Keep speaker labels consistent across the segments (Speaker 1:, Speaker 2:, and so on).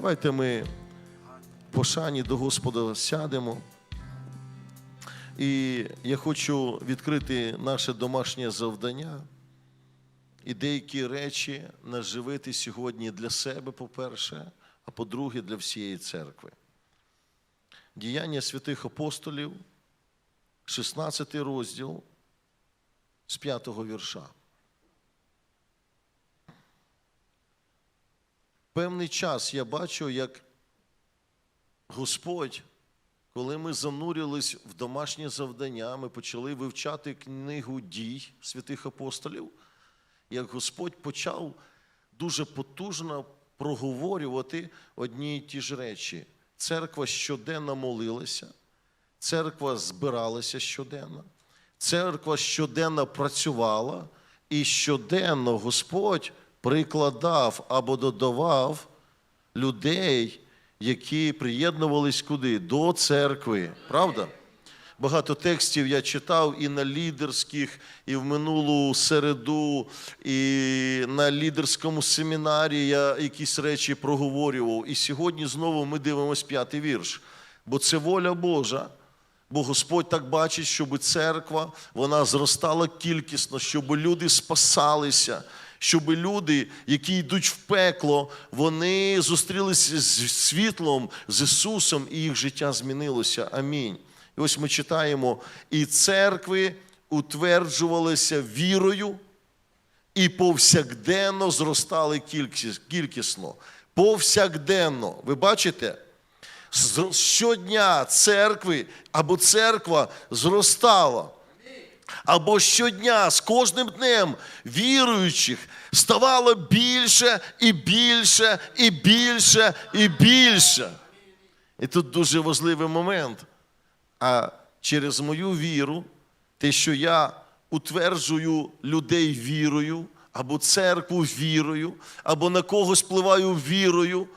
Speaker 1: Давайте ми в пошані до Господа сядемо. І я хочу відкрити наше домашнє завдання і деякі речі наживити сьогодні для себе, по-перше, а по-друге, для всієї церкви. Діяння святих апостолів, 16 розділ з 5 вірша. Певний час я бачу, як Господь, коли ми занурились в домашнє завдання, ми почали вивчати книгу дій святих апостолів, як Господь почав дуже потужно проговорювати одні й ті ж речі. Церква щоденно молилася, церква збиралася щоденно, церква щоденно працювала, і щоденно Господь прикладав або додавав людей, які приєднувались куди? До церкви. Правда? Багато текстів я читав і на лідерських, і в минулу середу, і на лідерському семінарі я якісь речі проговорював. І сьогодні знову ми дивимося п'ятий вірш. Бо це воля Божа. Бо Господь так бачить, щоб церква вона зростала кількісно, щоб люди спасалися, щоб люди, які йдуть в пекло, вони зустрілися з світлом, з Ісусом, і їх життя змінилося. Амінь. І ось ми читаємо, і церкви утверджувалися вірою і повсякденно зростали кількісно. Повсякденно. Ви бачите? Щодня церкви або церква зростала. Або щодня з кожним днем віруючих ставало більше і більше, і більше, і більше. І тут дуже важливий момент. А через мою віру, те, що я утверджую людей вірою, або церкву вірою, або на когось впливаю вірою,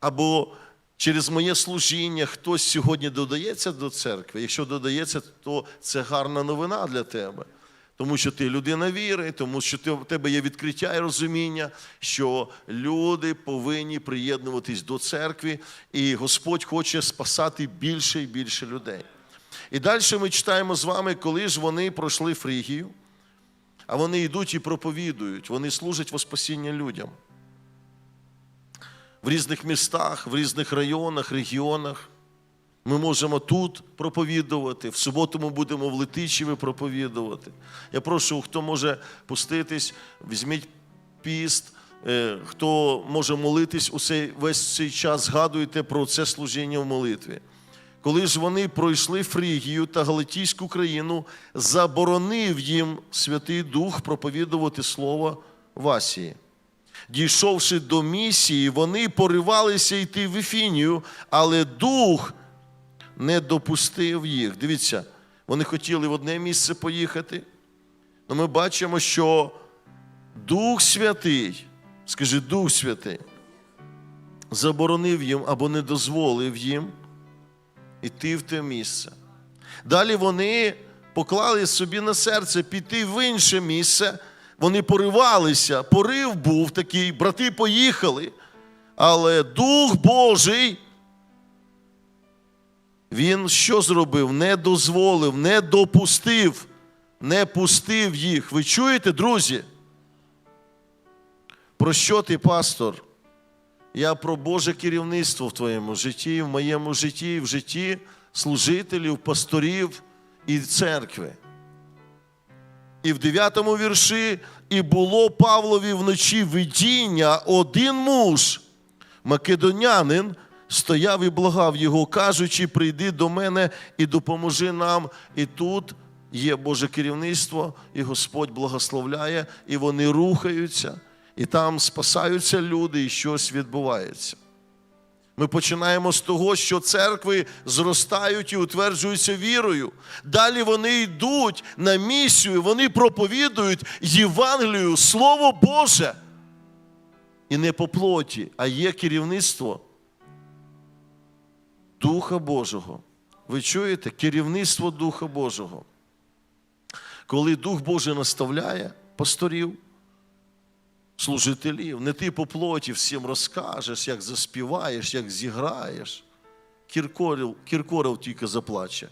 Speaker 1: або через моє служіння хтось сьогодні додається до церкви. Якщо додається, то це гарна новина для тебе. Тому що ти людина віри, тому що ти, в тебе є відкриття і розуміння, що люди повинні приєднуватись до церкви, і Господь хоче спасати більше і більше людей. І далі ми читаємо з вами, коли ж вони пройшли Фрігію, а вони йдуть і проповідують, вони служать во спасіння людям в різних містах, в різних районах, регіонах. Ми можемо тут проповідувати, в суботу ми будемо в Летичеві проповідувати. Я прошу, хто може пуститись, візьміть піст, е, хто може молитись у цей, весь цей час, згадуйте про це служіння в молитві. Коли ж вони пройшли Фрігію та Галатійську країну, заборонив їм Святий Дух проповідувати слово в Асії. Дійшовши до місії, вони поривалися йти в Ефінію, але дух не допустив їх. Дивіться, вони хотіли в одне місце поїхати. але ми бачимо, що Дух Святий, скажи Дух Святий, заборонив їм або не дозволив їм йти в те місце. Далі вони поклали собі на серце піти в інше місце. Вони поривалися, порив був такий, брати поїхали. Але Дух Божий, він що зробив? Не дозволив, не допустив, не пустив їх. Ви чуєте, друзі? Про що ти, пастор? Я про Боже керівництво в твоєму житті, в моєму житті, в житті служителів, пасторів і церкви. І в 9 вірші, і було Павлові вночі видіння, один муж, македонянин, стояв і благав його, кажучи, прийди до мене і допоможи нам. І тут є Боже керівництво, і Господь благословляє, і вони рухаються, і там спасаються люди, і щось відбувається. Ми починаємо з того, що церкви зростають і утверджуються вірою. Далі вони йдуть на місію, вони проповідують Євангелію, Слово Боже. І не по плоті, а є керівництво Духа Божого. Ви чуєте? Керівництво Духа Божого. Коли Дух Божий наставляє пасторів, служителів. Не ти по плоті всім розкажеш, як заспіваєш, як зіграєш. Кіркоров, Кіркоров тільки заплаче.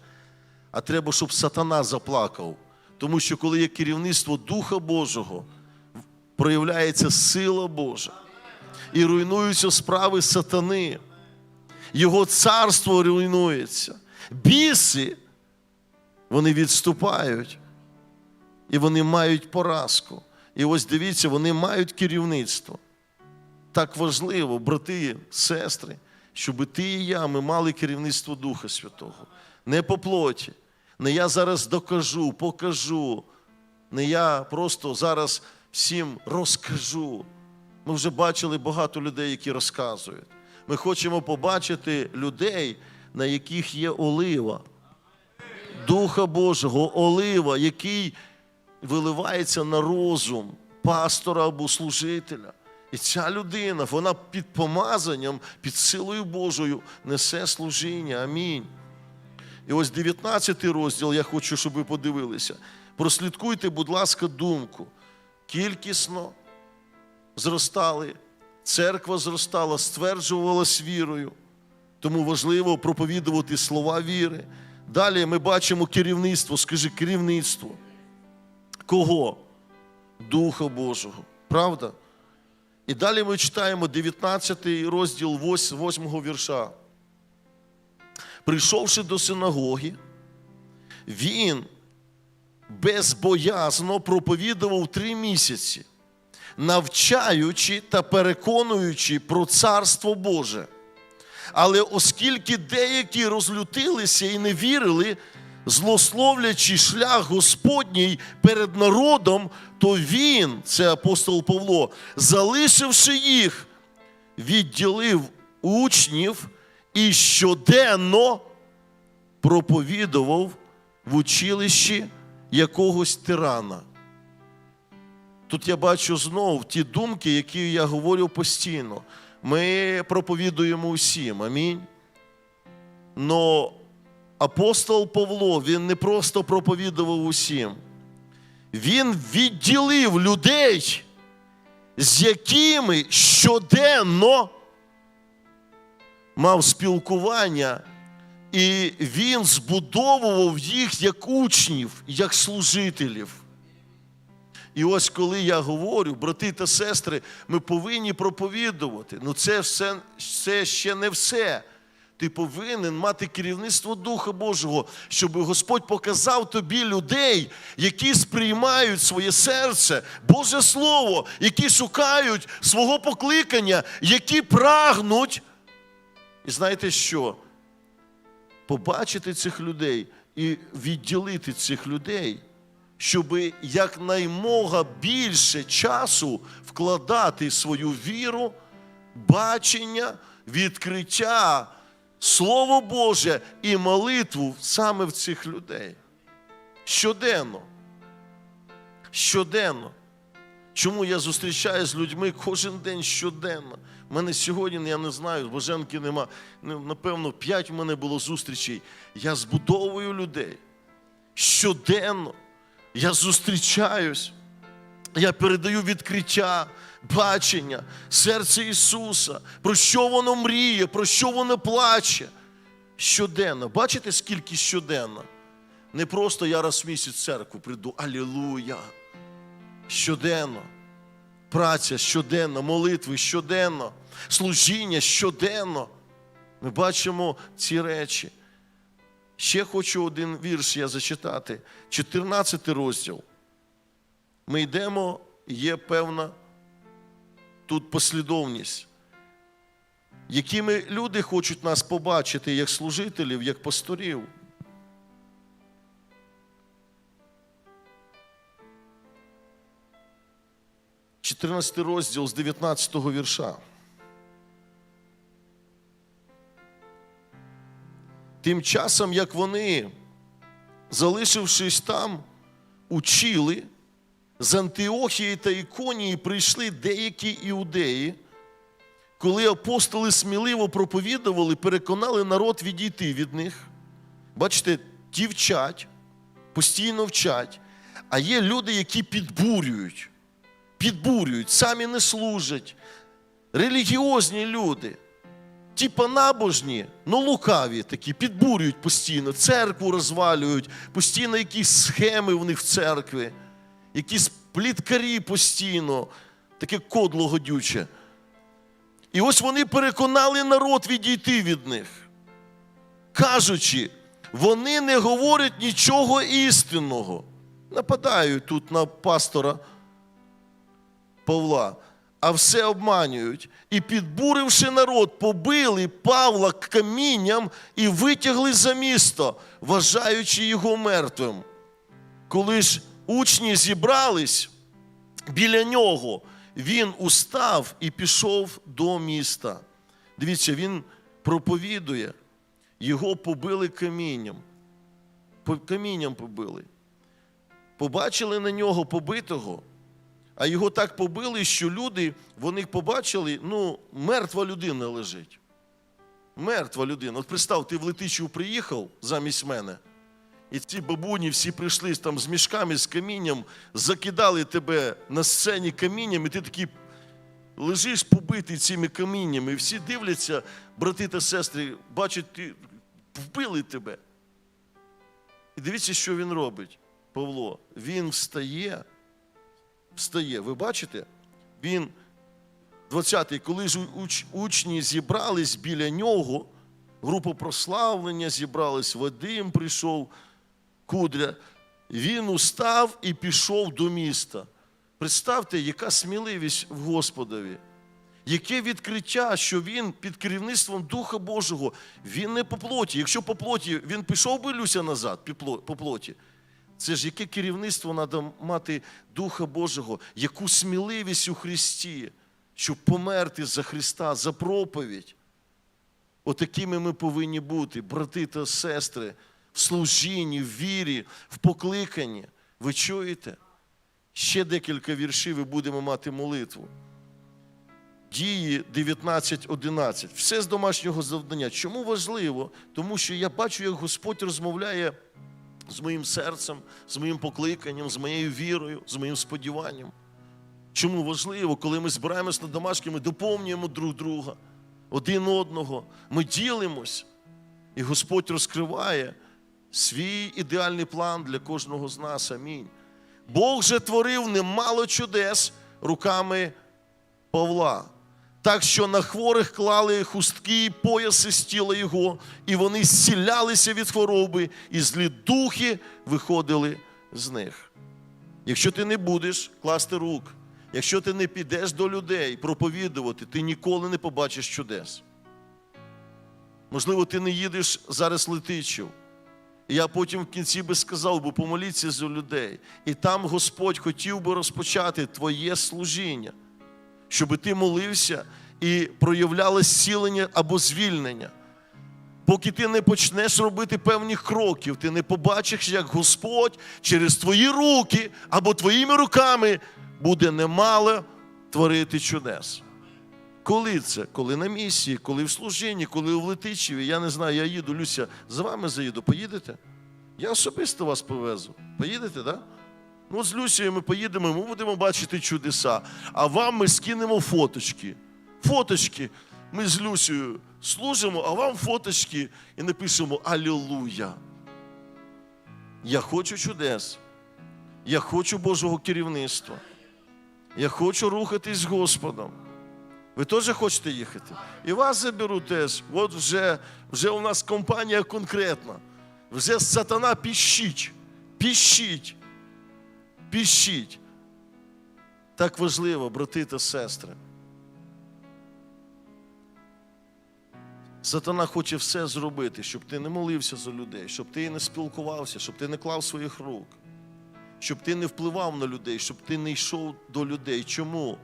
Speaker 1: А треба, щоб сатана заплакав. Тому що коли є керівництво Духа Божого, проявляється сила Божа. І руйнуються справи сатани. Його царство руйнується. Біси, вони відступають. І вони мають поразку. І ось дивіться, вони мають керівництво. Так важливо, брати, сестри, щоб ти і я ми мали керівництво Духа Святого. Не по плоті. Не я зараз докажу, покажу. Не я просто зараз всім розкажу. Ми вже бачили багато людей, які розказують. Ми хочемо побачити людей, на яких є олива. Духа Божого, олива, який виливається на розум пастора або служителя. І ця людина, вона під помазанням, під силою Божою несе служіння. Амінь. І ось 19 розділ я хочу, щоб ви подивилися. Прослідкуйте, будь ласка, думку. Кількісно зростали, церква зростала, стверджувалась вірою. Тому важливо проповідувати слова віри. Далі ми бачимо керівництво, скажи керівництво. Кого? Духа Божого. Правда? І далі ми читаємо 19 розділ 8 вірша. Прийшовши до синагоги, він безбоязно проповідував три місяці, навчаючи та переконуючи про Царство Боже. Але оскільки деякі розлютилися і не вірили, злословлячи шлях Господній перед народом, то він, це апостол Павло, залишивши їх, відділив учнів і щоденно проповідував в училищі якогось тирана. Тут я бачу знову ті думки, які я говорю постійно. Ми проповідуємо усім. Амінь. Но апостол Павло, він не просто проповідував усім. Він відділив людей, з якими щоденно мав спілкування, і він збудовував їх як учнів, як служителів. І ось коли я говорю, брати та сестри, ми повинні проповідувати. Ну це все це ще не все. Ти повинен мати керівництво Духа Божого, щоб Господь показав тобі людей, які сприймають своє серце, Боже Слово, які шукають свого покликання, які прагнуть. І знаєте що? Побачити цих людей і відділити цих людей щоб якнаймога більше часу вкладати свою віру, бачення, відкриття, Слово Боже і молитву саме в цих людей. Щоденно. Щоденно. Чому я зустрічаюся з людьми кожен день щоденно? У мене сьогодні, я не знаю, Боженки нема. Ну, Напевно, п'ять у мене було зустрічей. Я збудовую людей щоденно. Я зустрічаюсь, я передаю відкриття, бачення, серце Ісуса, про що воно мріє, про що воно плаче. Щоденно. Бачите, скільки щоденно? Не просто я раз в місяць в церкву прийду, алілуя. Щоденно. Праця щоденно, молитви щоденно, служіння щоденно. Ми бачимо ці речі. Ще хочу один вірш я зачитати. 14 розділ. Ми йдемо, є певна тут послідовність. Якими люди хочуть нас побачити як служителів, як пасторів. Чотирнадцятий розділ з 19 вірша. Тим часом, як вони, залишившись там, учили, з Антиохії та Іконії прийшли деякі іудеї, коли апостоли сміливо проповідували, переконали народ відійти від них. Бачите, ті вчать, постійно вчать, а є люди, які підбурюють, підбурюють, самі не служать. Релігіозні люди, типа набожні, но лукаві такі, підбурюють постійно, церкву розвалюють, постійно якісь схеми в них в церкві, якісь пліткарі постійно, таке кодло годюче. І ось вони переконали народ відійти від них, кажучи, вони не говорять нічого істинного. Нападають тут на пастора Павла, а все обманюють. І, підбуривши народ, побили Павла камінням і витягли за місто, вважаючи його мертвим. Коли ж учні зібрались біля нього, він устав і пішов до міста. Дивіться, він проповідує, його побили камінням. Камінням побили. Побачили на нього побитого, а його так побили, що люди, вони побачили, ну, мертва людина лежить. Мертва людина. От представ, ти в Летичів приїхав замість мене, і ці бабуні всі прийшли там з мішками, з камінням, закидали тебе на сцені камінням, і ти такий лежиш побитий цими каміннями, і всі дивляться, брати та сестри, бачать, ти вбили тебе. І дивіться, що він робить, Павло. Він встає, встає. Ви бачите? Він, 20-й, коли ж уч- учні зібрались біля нього, група прославлення зібралась, Вадим прийшов, Кудря. Він устав і пішов до міста. Представте, яка сміливість в Господові. Яке відкриття, що він під керівництвом Духа Божого, він не по плоті. Якщо по плоті він пішов би Люся назад по плоті, це ж яке керівництво треба мати Духа Божого, яку сміливість у Христі, щоб померти за Христа, за проповідь. Отакими ми повинні бути, брати та сестри, в служінні, в вірі, в покликанні. Ви чуєте? Ще декілька віршів і будемо мати молитву. Дії 19.11. Все з домашнього завдання. Чому важливо? Тому що я бачу, як Господь розмовляє з моїм серцем, з моїм покликанням, з моєю вірою, з моїм сподіванням. Чому важливо, коли ми збираємось на домашки, ми доповнюємо друг друга, один одного, ми ділимось, і Господь розкриває свій ідеальний план для кожного з нас. Амінь. Бог же творив немало чудес руками Павла. Так що на хворих клали хустки, пояси з тіла його, і вони зцілялися від хвороби, і злі духи виходили з них. Якщо ти не будеш класти рук, якщо ти не підеш до людей проповідувати, ти ніколи не побачиш чудес. Можливо, ти не їдеш зараз летичів. Я потім в кінці би сказав, бо помоліться за людей. І там Господь хотів би розпочати твоє служіння, щоб ти молився і проявляло зцілення або звільнення. Поки ти не почнеш робити певних кроків, ти не побачиш, як Господь через твої руки або твоїми руками буде немало творити чудес. Коли це? Коли на місії, коли в служінні, коли в Летичеві, я не знаю, я їду, Люся, за вами заїду, поїдете? Я особисто вас повезу. Поїдете, так? Да? Ну, з Люсією ми поїдемо, ми будемо бачити чудеса. А вам ми скинемо фоточки. Фоточки. Ми з Люсією служимо, а вам фоточки і напишемо Алілуя. Я хочу чудес. Я хочу Божого керівництва. Я хочу рухатись з Господом. Ви теж хочете їхати? І вас заберу теж. От вже, вже у нас компанія конкретна. Вже сатана піщить. Піщить. Піщить. Так важливо, брати та сестри. Сатана хоче все зробити, щоб ти не молився за людей, щоб ти не спілкувався, щоб ти не клав своїх рук, щоб ти не впливав на людей, щоб ти не йшов до людей. Чому?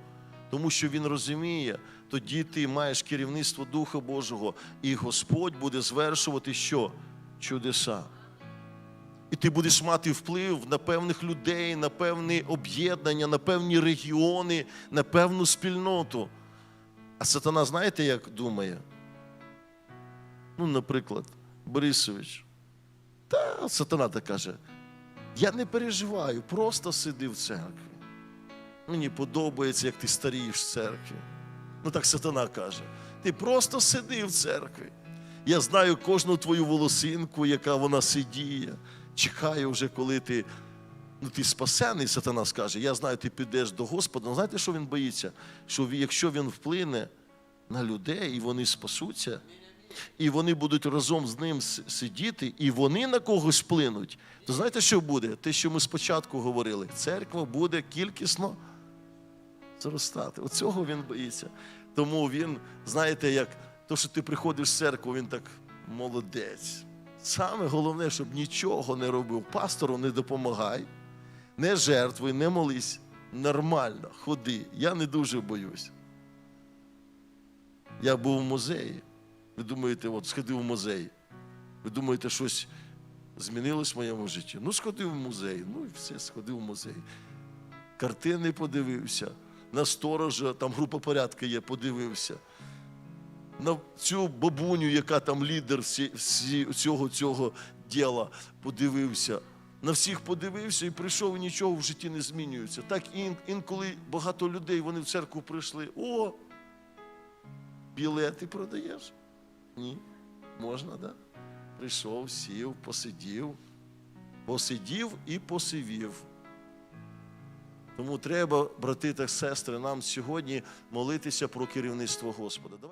Speaker 1: Тому що він розуміє, тоді ти маєш керівництво Духа Божого, і Господь буде звершувати що? Чудеса. І ти будеш мати вплив на певних людей, на певні об'єднання, на певні регіони, на певну спільноту. А сатана, знаєте, як думає? Ну, наприклад, Борисович. Та сатана так каже: я не переживаю, просто сиди в церкві. Мені подобається, як ти старієш в церкві. Ну так сатана каже. Ти просто сиди в церкві. Я знаю кожну твою волосинку, яка вона сидіє. Чекаю вже, коли ти. Ну, ти спасений, сатана скаже. Я знаю, ти підеш до Господа. Ну, знаєте, що він боїться? Що якщо він вплине на людей, і вони спасуться, і вони будуть разом з ним сидіти, і вони на когось вплинуть, то знаєте, що буде? Те, що ми спочатку говорили, церква буде кількісно зростати. Оцього він боїться. Тому він, знаєте, як то, що ти приходиш в церкву, він так молодець. Саме головне, щоб нічого не робив. Пастору не допомагай, не жертвуй, не молись. Нормально, ходи. Я не дуже боюсь. Я був в музеї. Ви думаєте, от сходив в музей. Ви думаєте, щось змінилось в моєму житті? Ну, сходив в музей. Ну і все, сходив в музей. Картини подивився, на сторожа, там група порядка є, подивився. На цю бабуню, яка там лідер цього, цього діла, подивився. На всіх подивився і прийшов, і нічого в житті не змінюється. Так інколи багато людей вони в церкву прийшли. О, білети продаєш? Ні. Можна, так? Да? Прийшов, сів, посидів, посидів і посивів. Тому треба, брати та сестри, нам сьогодні молитися про керівництво Господа.